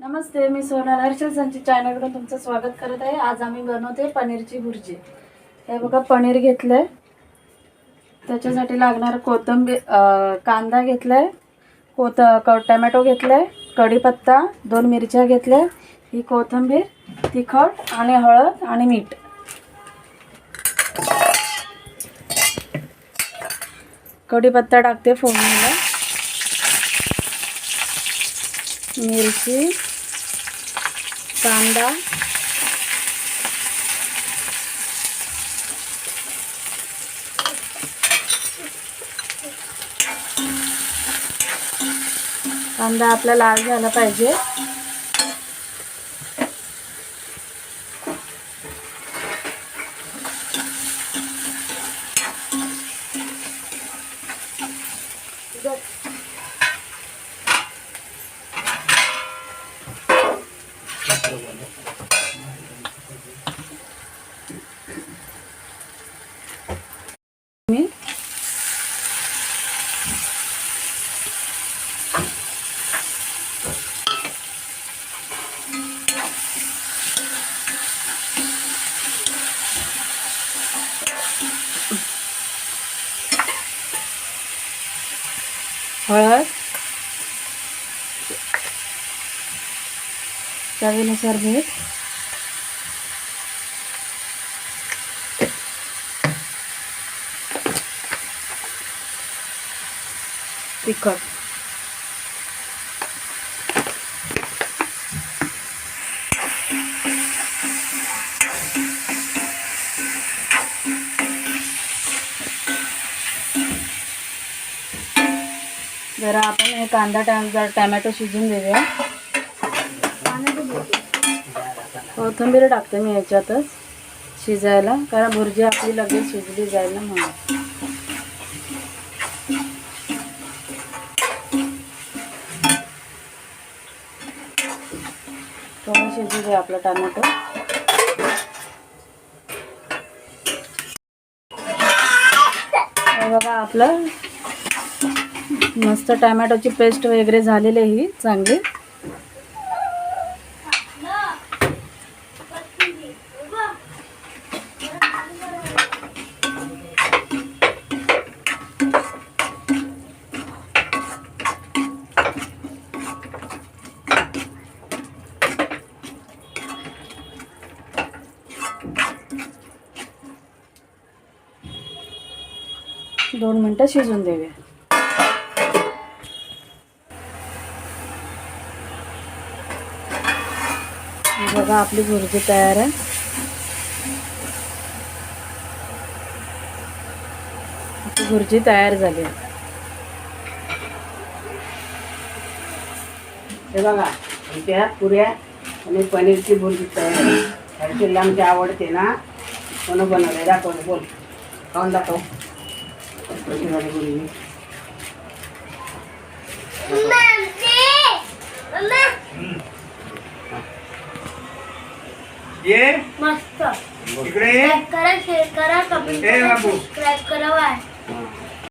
नमस्ते मी सोनल हर्षल संची चॅनलकडून तुमचं स्वागत करत आहे. आज आम्ही बनवते पनीरची भुर्जी. हे बघा पनीर घेतलंय. त्याच्यासाठी लागणार कोथिंबीर कांदा कांदा घेतलाय कोथ क टमॅटो घेतलाय कढीपत्ता दोन मिरच्या घेतल्या ही कोथिंबीर तिखट आणि हळद आणि मीठ. कढीपत्ता टाकते फोडणीला. मिरची कांदा कांदा आपला लाल झाला पाहिजे. मी हळद? चवीनुसार मीठ? तिखट जरा आपण हे कांदा टॅम जरा टॅमॅटो शिजून देऊया कोथिंबीर टाकते मी याच्यातच शिजायला कारण भुर्जी आपली लगेच शिजली जाईल म्हणून. थोडं शिजू दे आपला टमॅटो. बघा आपलं. मस्त टमॅटोची पेस्ट वगैरे झालेली आहे ही चांगली. दोन मिनटं शिजून देऊया. बघा आपली भुर्जी तयार आहे. आपली भुर्जी तयार झाली आहे. हे बघा त्या पुऱ्या आणि पनीरची भुर्जी तयार आहे. हर्षीला आमची आवडते ना कोण बनवले दाखव बोल. खाऊन दाखव. ये? मस्त. इकडे करा शेअर करा कमेंट करा. सबस्क्राईब करा